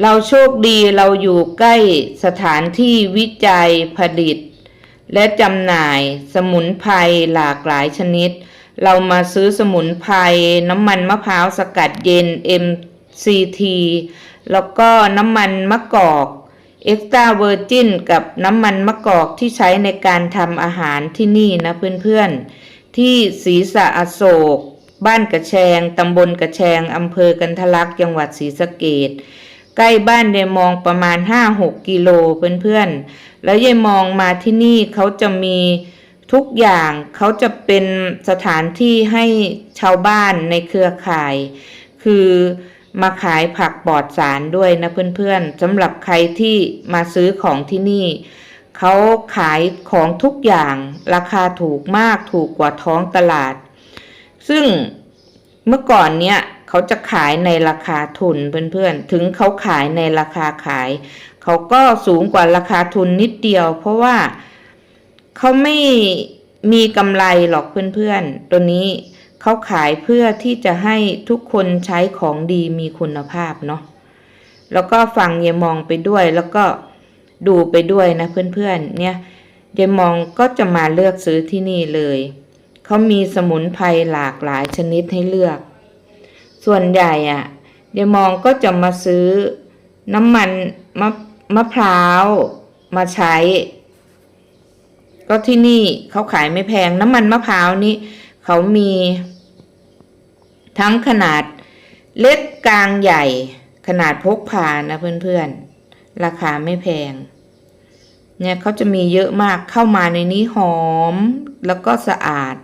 เราโชคดีเราอยู่ใกล้สถานที่วิจัยผลิต และจำหน่ายสมุนไพรหลากหลายชนิด เรามาซื้อสมุนไพรน้ำมันมะพร้าวสกัดเย็น MCT แล้วก็น้ำมันมะกอกเอ็กซ์ตร้าเวอร์จินกับน้ำมันมะกอกที่ใช้ในการทำอาหารที่นี่นะเพื่อนๆ ที่ศรีสะอโศก บ้านกระแชงตำบลกระแชงอำเภอกันทะลักจังหวัดศรีสะเกด ใกล้บ้านยายมองประมาณ5-6กิโลเพื่อนๆ แล้วยายมองมาที่นี่เขาจะมีทุกอย่างเขาจะเป็นสถานที่ให้ชาวบ้านในเครือข่าย คือมาขายผักปลอดสารด้วยนะเพื่อนๆสำหรับใครที่มาซื้อของที่นี่ เขาขายของทุกอย่างราคาถูกมากถูกกว่าท้องตลาด ซึ่งเมื่อก่อนเนี้ย เขาจะขายในราคาทุนเพื่อนๆ ถึงเขาขายในราคาขาย เขาก็สูงกว่าราคาทุนนิดเดียว เพราะว่าเขาไม่มีกำไรหรอกเพื่อนๆ ตัวนี้เขาขายเพื่อที่จะให้ทุกคนใช้ของดีมีคุณภาพเนาะ แล้วก็ฟังยายมองไปด้วยแล้วก็ดูไปด้วยนะเพื่อนๆ เนี่ยยายมองก็จะมาเลือกซื้อที่นี่เลย เขามีสมุนไพรหลากหลายชนิดให้เลือก ส่วนใหญ่อะ่ะยายมองก็จะมาซื้อน้ำมันมะมะพร้าวมาใช้ ก็ที่นี่เขาขายไม่แพงน้ำมันมะพร้าวนี่เขามีทั้งขนาดเล็กกลางใหญ่ขนาดพกพานะเพื่อนๆ ราคาไม่แพง เนี่ยเขาจะมีเยอะมากเข้ามาในนี้หอมแล้วก็สะอาด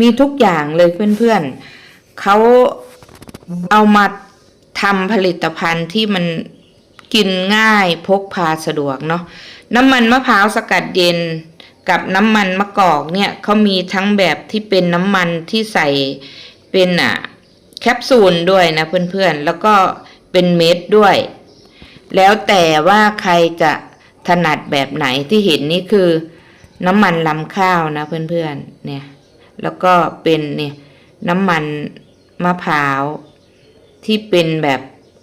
มีทุกอย่างเลยเพื่อนๆเขาเอามาทำผลิตภัณฑ์ที่มันกินง่ายพกพาสะดวกเนาะน้ำมันมะพร้าวสกัดเย็นกับน้ำมันมะกอกเนี่ยเขามีทั้งแบบที่เป็นน้ำมันที่ใส่เป็นอะแคปซูลด้วยนะเพื่อนๆ แล้วก็เป็นเม็ดด้วย แล้วแต่ว่าใครจะถนัดแบบไหนที่เห็นนี่คือ น้ำมันลำข้าวนะเพื่อนๆ เนี่ย แล้วก็เป็นเนี่ยน้ำมันมะพร้าวที่เป็นแบบ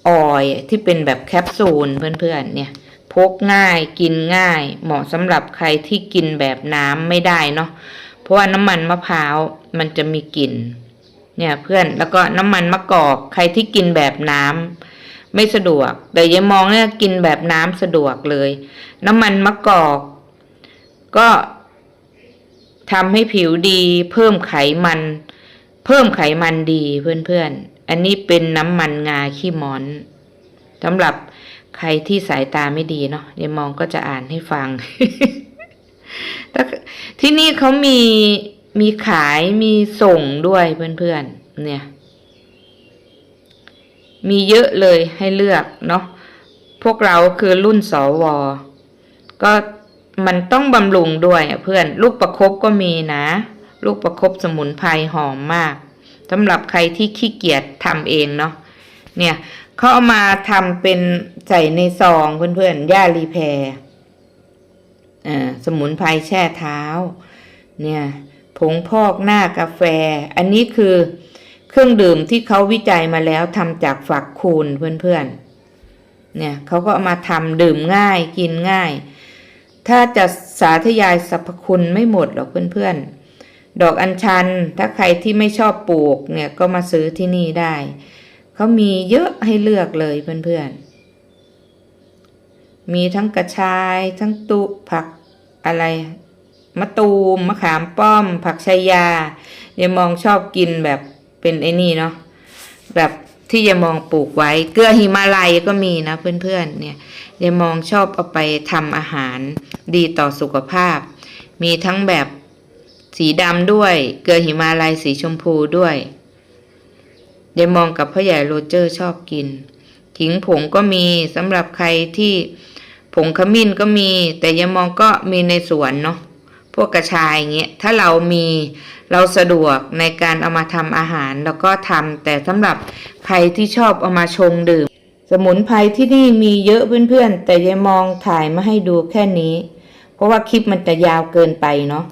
ออยที่เป็นแบบแคปซูลเพื่อนๆเนี่ยพกง่ายกินง่าย เหมาะสำหรับใครที่กินแบบน้ำไม่ได้เนาะเพราะว่าน้ำมันมะพร้าวมันจะมีกลิ่นเนี่ยเพื่อนแล้วก็น้ำมันมะกอกใครที่กินแบบน้ำไม่สะดวก แต่ยายมองเนี่ยกินแบบน้ำสะดวกเลย น้ำมันมะกอก ก็ ทำให้ผิวดี เพิ่มไขมัน เพิ่มไขมันดีเพื่อนๆ อันนี้เป็นน้ำมันงาขี้มอนสำหรับใครที่สายตาไม่ดีเนาะเดี๋ยวมองก็จะอ่านให้ฟังที่นี่เขามีมีขายมีส่งด้วยเพื่อนๆ เนี่ย มีเยอะเลยให้เลือกเนาะพวกเราคือรุ่นสว ก็ มันต้องบำรุงด้วยอะเพื่อน ลูกประคบก็มีนะ ลูกประคบสมุนไพรหอมมากสำหรับใครที่ขี้เกียจทำเองเนาะเนี่ยเขาเอามาทำเป็นใส่ในซองเพื่อนๆย่ารีแพร่สมุนไพรแช่เท้า เนี่ยผงพอกหน้ากาแฟ อันนี้คือเครื่องดื่มที่เขาวิจัยมาแล้วทำจากฝักคูณเพื่อนๆเนี่ยเขาก็เอามาทำดื่มง่ายกินง่าย ถ้าจะสาธยายสรรพคุณไม่หมดหรอกเพื่อนๆ ดอกอัญชัน ถ้าใครที่ไม่ชอบปลูกเนี่ยก็มาซื้อที่นี่ได้ เขามีเยอะให้เลือกเลยเพื่อนๆ มีทั้งกระชาย ทั้งตุผักอะไรมะตูมมะขามป้อม ผักชายาเยายมองชอบกินแบบเป็นไอ้นี่เนาะแบบ ที่ยามองปลูกไว้ เกลือหิมาลัยก็มีนะเพื่อนๆเนี่ยยามองชอบเอาไปทำอาหารดีต่อสุขภาพ มีทั้งแบบสีดำด้วย เกลือหิมาลัยสีชมพูด้วยยายมองกับพ่อใหญ่โรเจอร์ชอบกินขิงผงก็มีสำหรับใครที่ผงขมิ้นก็มี แต่ยายมองก็มีในสวนเนาะ พวกกระชายอย่างเงี้ยถ้าเรามีเราสะดวกในการเอามาทำอาหารแล้วก็ทำแต่สำหรับใครที่ชอบเอามาชงดื่ม สมุนไพรที่นี่มีเยอะเพื่อนๆ แต่ยายมองถ่ายมาให้ดูแค่นี้ เพราะว่าคลิปมันจะยาวเกินไปเนาะ